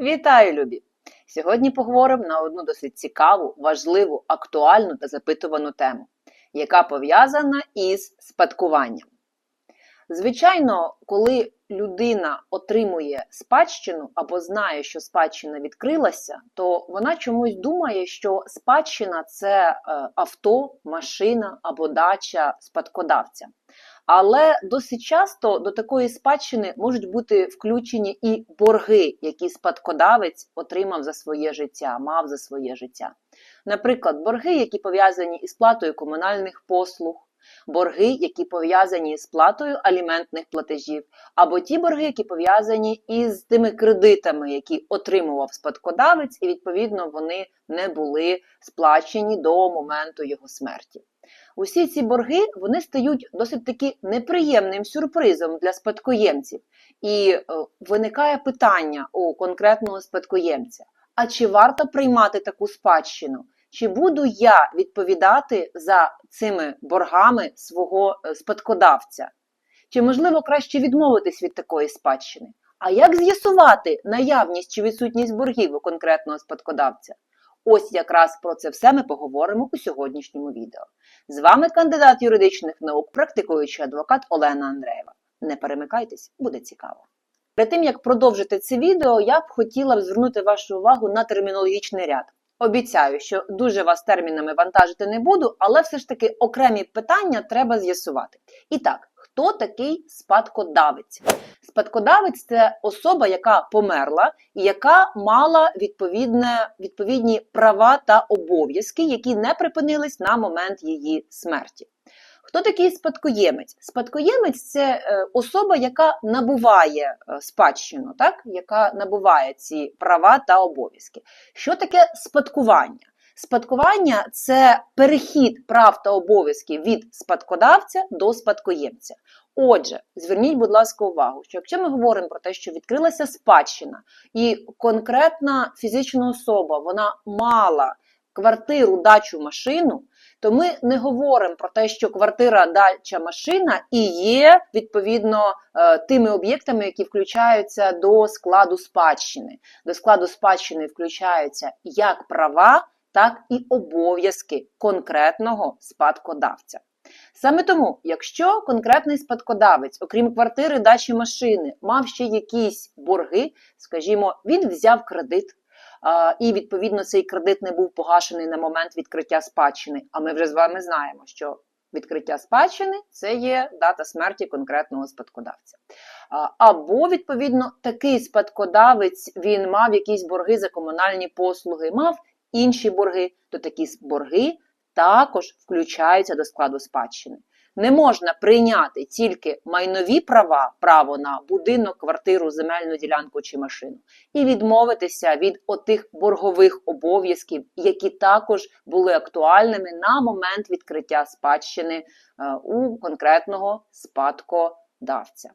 Вітаю, любі! Сьогодні поговоримо на одну досить цікаву, важливу, актуальну та запитувану тему, яка пов'язана із спадкуванням. Звичайно, коли людина отримує спадщину або знає, що спадщина відкрилася, то вона чомусь думає, що спадщина це е, авто, машина або дача спадкодавця. Але досить часто до такої спадщини можуть бути включені і борги, які спадкодавець отримав за своє життя, мав за своє життя. Наприклад, борги, які пов'язані із платою комунальних послуг, борги, які пов'язані з платою аліментних платежів, або ті борги, які пов'язані із тими кредитами, які отримував спадкодавець, і відповідно вони не були сплачені до моменту його смерті. Усі ці борги вони стають досить таки неприємним сюрпризом для спадкоємців. І е, виникає питання у конкретного спадкоємця: а чи варто приймати таку спадщину? Чи буду я відповідати за цими боргами свого е, спадкодавця? Чи можливо краще відмовитись від такої спадщини? А як з'ясувати наявність чи відсутність боргів у конкретного спадкодавця? Ось якраз про це все ми поговоримо у сьогоднішньому відео. З вами кандидат юридичних наук, практикуючий адвокат Олена Андреєва. Не перемикайтесь, буде цікаво. Перед тим як продовжити це відео, я б хотіла б звернути вашу увагу на термінологічний ряд. Обіцяю, що дуже вас термінами вантажити не буду, але все ж таки окремі питання треба з'ясувати. І так, хто такий спадкодавець? Спадкодавець це особа, яка померла і яка мала відповідне, відповідні права та обов'язки, які не припинились на момент її смерті. Хто такий спадкоємець? Спадкоємець це е, особа, яка набуває е, спадщину, так? яка набуває ці права та обов'язки. Що таке спадкування? Спадкування це перехід прав та обов'язків від спадкодавця до спадкоємця. Отже, зверніть, будь ласка, увагу, що якщо ми говоримо про те, що відкрилася спадщина, і конкретна фізична особа вона мала квартиру, дачу, машину, то ми не говоримо про те, що квартира, дача, машина і є відповідно е, тими об'єктами, які включаються до складу спадщини. До складу спадщини включаються як права, так і обов'язки конкретного спадкодавця. Саме тому, якщо конкретний спадкодавець, окрім квартири, дачі машини, мав ще якісь борги, скажімо, він взяв кредит, і відповідно цей кредит не був погашений на момент відкриття спадщини. А ми вже з вами знаємо, що відкриття спадщини це є дата смерті конкретного спадкодавця. Або, відповідно, такий спадкодавець він мав якісь борги за комунальні послуги, мав інші борги, то такі борги також включаються до складу спадщини. Не можна прийняти тільки майнові права, право на будинок, квартиру, земельну ділянку чи машину, і відмовитися від отих боргових обов'язків, які також були актуальними на момент відкриття спадщини е, у конкретного спадкодавця.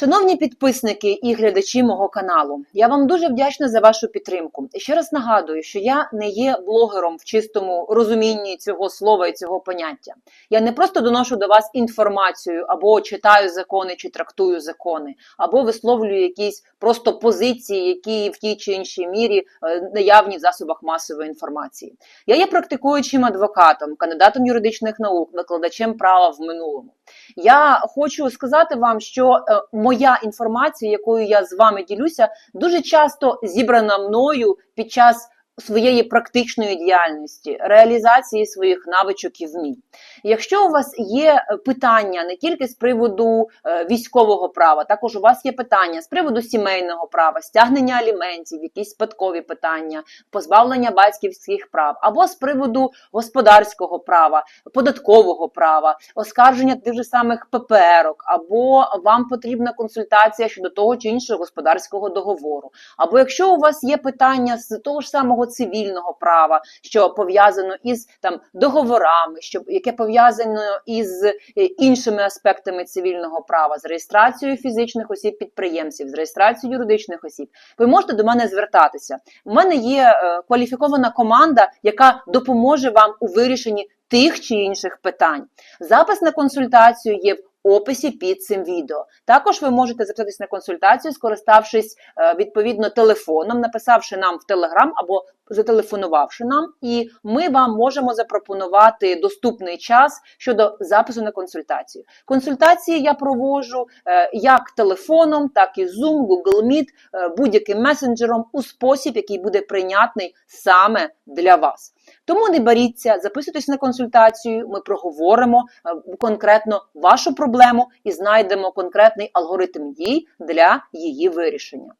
Шановні підписники і глядачі мого каналу, я вам дуже вдячна за вашу підтримку. І ще раз нагадую, що я не є блогером в чистому розумінні цього слова і цього поняття. Я не просто доношу до вас інформацію, або читаю закони чи трактую закони, або висловлюю якісь просто позиції, які в тій чи іншій мірі е, наявні в засобах масової інформації. Я є практикуючим адвокатом, кандидатом юридичних наук, викладачем права в минулому. Я хочу сказати вам, що е, моя інформація, якою я з вами ділюся, дуже часто зібрана мною під час своєї практичної діяльності, реалізації своїх навичок і вмінь. Якщо у вас є е, питання не тільки з приводу е, військового права, також у вас є питання з приводу сімейного права, стягнення аліментів, якісь спадкові питання, позбавлення батьківських прав, або з приводу господарського права, податкового права, оскарження тих же самих ППРок, або вам потрібна консультація щодо того чи іншого господарського договору, або якщо у вас є питання з того ж самого цивільного права, що пов'язано із там договорами, що яке пов'язано із е, іншими аспектами цивільного права, з реєстрацією фізичних осіб підприємців, з реєстрацією юридичних осіб, ви можете до мене звертатися. У мене є е, кваліфікована команда, яка допоможе вам у вирішенні тих чи інших питань. Запис на консультацію є в описі під цим відео. Також ви можете записатись на консультацію, скориставшись е, відповідно телефоном, написавши нам в Телеграм або зателефонувавши нам, і ми вам можемо запропонувати доступний час щодо запису на консультацію. Консультації я проводжу е, як телефоном, так і Zoom, Google Meet, е, будь-яким месенджером у спосіб, який буде прийнятний саме для вас. Тому не боріться, записуйтесь на консультацію. Ми проговоримо е, конкретно вашу проблему і знайдемо конкретний алгоритм дій для її вирішення.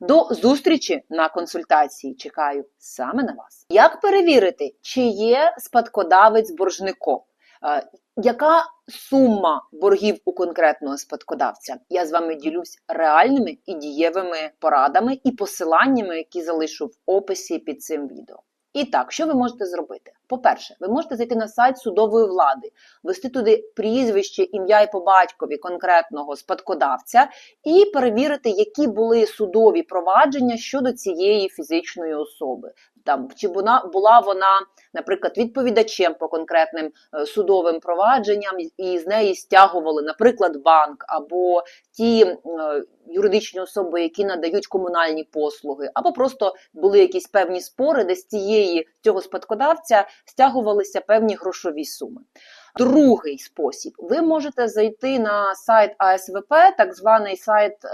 До зустрічі на консультації. Чекаю саме на вас. Як перевірити, чи є спадкодавець боржником? Е, Яка сума боргів у конкретного спадкодавця? Я з вами ділюсь реальними і дієвими порадами і посиланнями, які залишу в описі під цим відео. І так, що ви можете зробити? По-перше, ви можете зайти на сайт судової влади, ввести туди прізвище, ім'я і по батькові конкретного спадкодавця і перевірити, які були судові провадження щодо цієї фізичної особи. Там чи вона була вона, наприклад, відповідачем по конкретним е, судовим провадженням, і з неї стягували, наприклад, банк або ті е, юридичні особи, які надають комунальні послуги, або просто були якісь певні спори, де з цієї цього спадкодавця стягувалися певні грошові суми. Другий спосіб: ви можете зайти на сайт АСВП, так званий сайт е,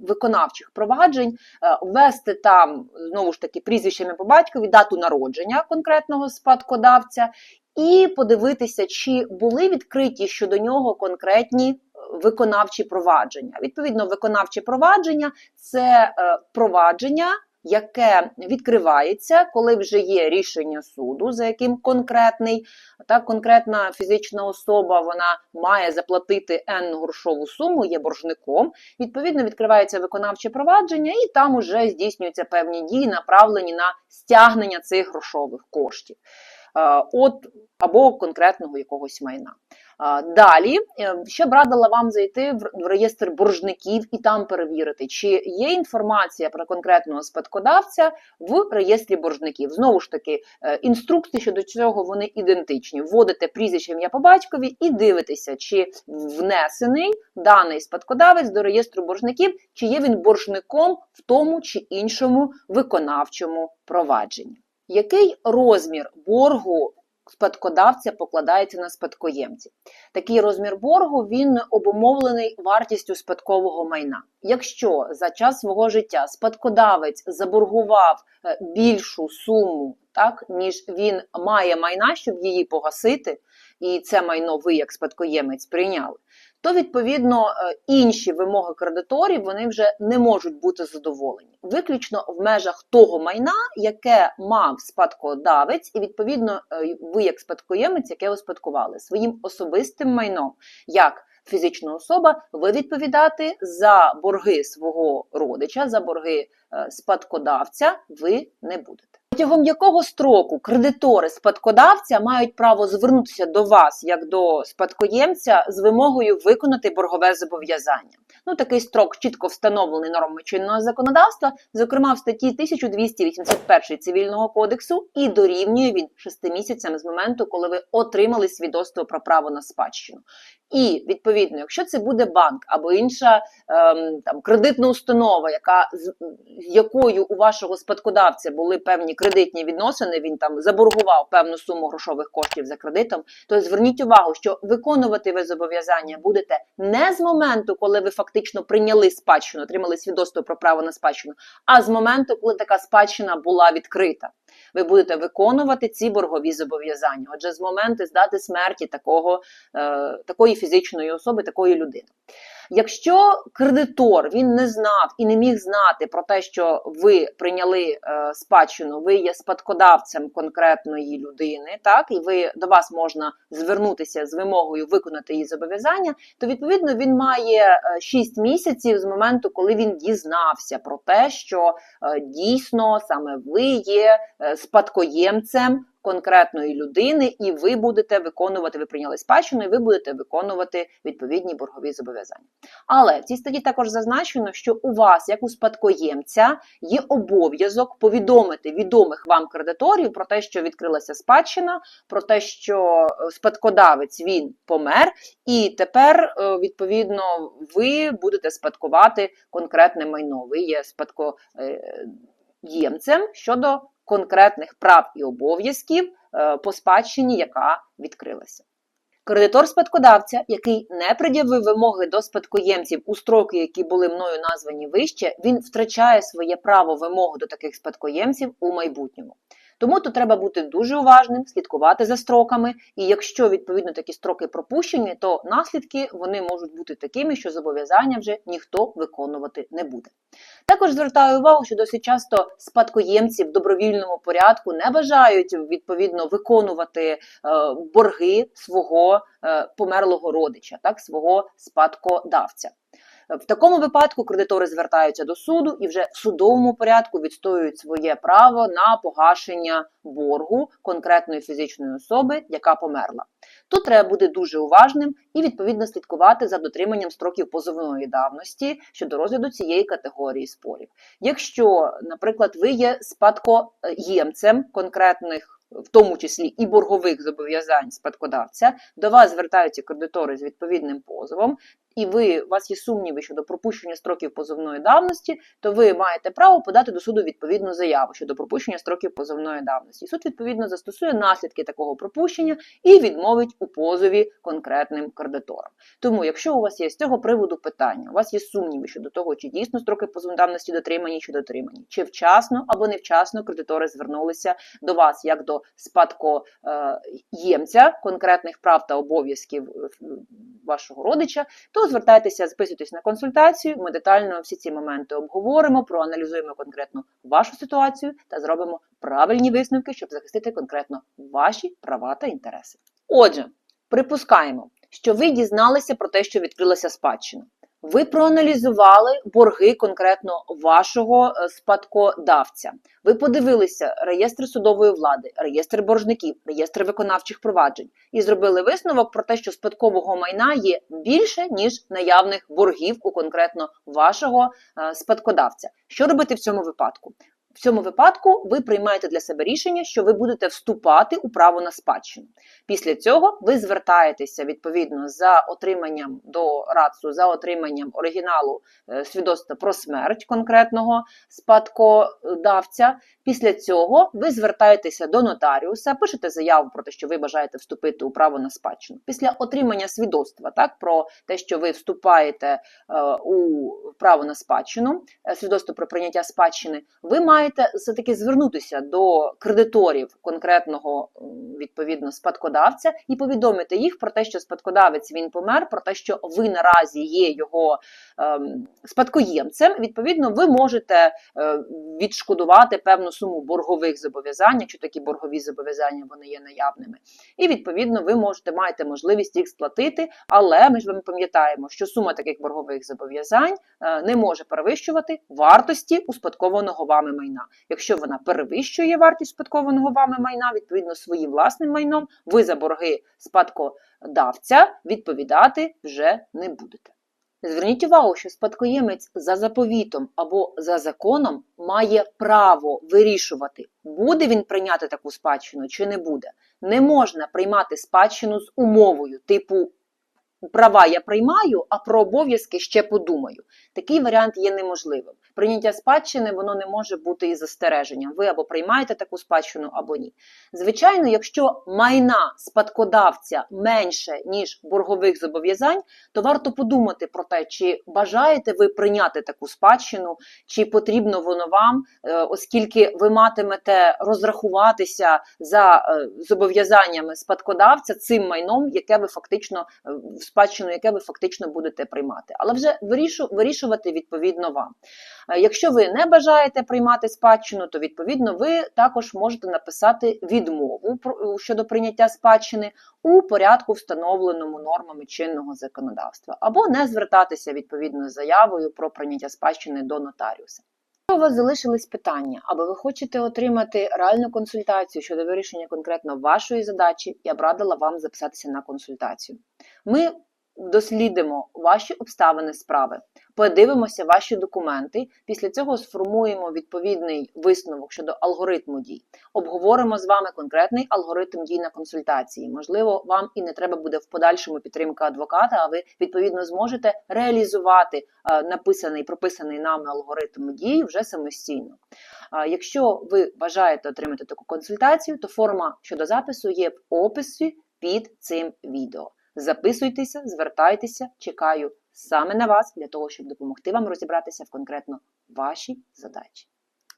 виконавчих проваджень, е, ввести там знову ж таки прізвищами по батькові, дату народження конкретного спадкодавця, і подивитися, чи були відкриті щодо нього конкретні. е, Виконавчі провадження. Відповідно, виконавче провадження це провадження, яке відкривається, коли вже є рішення суду, за яким конкретний та конкретна фізична особа вона має заплатити n грошову суму, є боржником. Відповідно, відкривається виконавче провадження, і там уже здійснюються певні дії, направлені на стягнення цих грошових коштів. Е, От або конкретного якогось майна. Далі е, ще б радила вам зайти в реєстр боржників і там перевірити, чи є інформація про конкретного спадкодавця в реєстрі боржників. Знову ж таки, е, інструкції щодо цього вони ідентичні. Вводите прізвище ім'я по батькові і дивитеся, чи внесений даний спадкодавець до реєстру боржників, чи є він боржником в тому чи іншому виконавчому провадженні. Який розмір боргу спадкодавця покладається на спадкоємців? Такий розмір боргу він обумовлений вартістю спадкового майна. Якщо за час свого життя спадкодавець заборгував е, більшу суму, так ніж він має майна, щоб її погасити, і це майно ви як спадкоємець прийняли, то відповідно е, інші вимоги кредиторів вони вже не можуть бути задоволені, виключно в межах того майна, яке мав спадкодавець, і відповідно е, ви як спадкоємець, яке успадкували своїм особистим майном. як Фізична особа, ви відповідати за борги свого родича, за борги е, спадкодавця ви не будете. Протягом якого строку кредитори спадкодавця мають право звернутися до вас як до спадкоємця з вимогою виконати боргове зобов'язання? Ну такий строк чітко встановлений нормами чинного законодавства, зокрема в статті 1281 цивільного кодексу, і дорівнює він 6 місяцям з моменту, коли ви отримали свідоцтво про право на спадщину. І відповідно, якщо це буде банк або інша ем, там кредитна установа, яка з якою у вашого спадкодавця були певні кредитні відносини, він там заборгував певну суму грошових коштів за кредитом, то зверніть увагу, що виконувати ви зобов'язання будете не з моменту, коли ви фактично прийняли спадщину, отримали свідоцтво про право на спадщину, а з моменту, коли така спадщина була відкрита. Ви будете виконувати ці боргові зобов'язання. Отже, з моменту здати смерті такого, е, такої фізичної особи, такої людини. Якщо кредитор він не знав і не міг знати про те, що ви прийняли е, спадщину, ви є спадкодавцем конкретної людини, так і ви до вас можна звернутися з вимогою виконати її зобов'язання, то відповідно він має 6 місяців з моменту, коли він дізнався про те, що е, дійсно саме ви є е, спадкоємцем конкретної людини, і ви будете виконувати, ви прийняли спадщину, і ви будете виконувати відповідні боргові зобов'язання. Але в цій статті також зазначено, що у вас, як у спадкоємця, є обов'язок повідомити відомих вам кредиторів про те, що відкрилася спадщина, про те, що е, спадкодавець він помер, і тепер, е, відповідно, ви будете спадкувати конкретне майно. Ви є спадкоємцем щодо конкретних прав і обов'язків е, по спадщині, яка відкрилася. Кредитор спадкодавця, який не пред'явив вимоги до спадкоємців у строки, які були мною названі вище, він втрачає своє право вимоги до таких спадкоємців у майбутньому. Тому тут треба бути дуже уважним, слідкувати за строками, і якщо відповідно такі строки пропущені, то наслідки вони можуть бути такими, що зобов'язання вже ніхто виконувати не буде. Також звертаю увагу, що досить часто спадкоємці в добровільному порядку не бажають відповідно виконувати е, борги свого е, померлого родича, так свого спадкодавця. В такому випадку кредитори звертаються до суду і вже в судовому порядку відстоюють своє право на погашення боргу конкретної фізичної особи, яка померла. Тут треба бути дуже уважним і відповідно слідкувати за дотриманням строків позовної давності щодо розгляду цієї категорії спорів. Якщо, наприклад, ви є спадкоємцем конкретних в тому числі і боргових зобов'язань спадкодавця, до вас звертаються кредитори з відповідним позовом, і ви у вас є сумніви щодо пропущення строків позовної давності, то ви маєте право подати до суду відповідну заяву щодо пропущення строків позовної давності. Суд відповідно застосує наслідки такого пропущення і відмовить у позові конкретним кредиторам. Тому, якщо у вас є з цього приводу питання, у вас є сумніви щодо того, чи дійсно строки позовної давності дотримані чи дотримані, чи вчасно або невчасно кредитори звернулися до вас як до спадкоємця конкретних прав та обов'язків е, вашого родича, то звертайтеся, записуйтесь на консультацію. Ми детально всі ці моменти обговоримо, проаналізуємо конкретно вашу ситуацію та зробимо правильні висновки, щоб захистити конкретно ваші права та інтереси. Отже, припускаємо, що ви дізналися про те, що відкрилася спадщина. Ви проаналізували борги конкретно вашого е, спадкодавця. Ви подивилися реєстр судової влади, реєстр боржників, реєстр виконавчих проваджень і зробили висновок про те, що спадкового майна є більше ніж наявних боргів у конкретно вашого е, спадкодавця. Що робити в цьому випадку? В цьому випадку ви приймаєте для себе рішення, що ви будете вступати у право на спадщину. Після цього ви звертаєтеся відповідно за отриманням до РАЦУ, за отриманням оригіналу е, свідоцтва про смерть конкретного спадкодавця. Після цього ви звертаєтеся до нотаріуса, пишете заяву про те, що ви бажаєте вступити у право на спадщину. Після отримання свідоцтва, так про те, що ви вступаєте е, у право на спадщину, е, свідоцтво про прийняття спадщини, ви маєте все-таки звернутися до кредиторів конкретного відповідно спадкодавця і повідомити їх про те, що спадкодавець він помер, про те, що ви наразі є його ем, спадкоємцем. Відповідно, ви можете е, відшкодувати певну суму боргових зобов'язань, якщо такі боргові зобов'язання вони є наявними. І відповідно ви можете маєте можливість їх сплатити, але ми ж вами пам'ятаємо, що сума таких боргових зобов'язань е, не може перевищувати вартості успадкованого вами майна. Якщо вона перевищує вартість успадкованого вами майна, відповідно своїм власним майном, ви за борги спадкодавця відповідати вже не будете. Зверніть увагу, що спадкоємець за заповітом або за законом має право вирішувати, буде він прийняти таку спадщину чи не буде. Не можна приймати спадщину з умовою, типу права я приймаю, а про обов'язки ще подумаю. Такий варіант є неможливим. Прийняття спадщини воно не може бути і застереженням. Ви або приймаєте таку спадщину, або ні. Звичайно, якщо майна спадкодавця менше, ніж боргових зобов'язань, то варто подумати про те, чи бажаєте ви прийняти таку спадщину, чи потрібно воно вам, е, оскільки ви матимете розрахуватися за е, зобов'язаннями спадкодавця цим майном, яке ви фактично е, в спадщину, яке ви фактично будете приймати. Але вже вирішувати відповідно вам. Е, якщо ви не бажаєте приймати спадщину, то відповідно ви також можете написати відмову щодо прийняття спадщини у порядку, встановленому нормами чинного законодавства, або не звертатися відповідно з заявою про прийняття спадщини до нотаріуса. У вас залишились питання, або ви хочете отримати реальну консультацію щодо вирішення конкретно вашої задачі, я б радила вам записатися на консультацію. Ми дослідимо ваші обставини справи, подивимося ваші документи, після цього сформуємо відповідний висновок щодо алгоритму дій, обговоримо з вами конкретний алгоритм дій на консультації. Можливо, вам і не треба буде в подальшому підтримка адвоката, а ви відповідно зможете реалізувати е, написаний прописаний нами алгоритм дій вже самостійно. Якщо ви бажаєте отримати таку консультацію, то форма щодо запису є в описі під цим відео. Записуйтеся, звертайтеся, чекаю саме на вас для того, щоб допомогти вам розібратися в конкретно вашій задачі.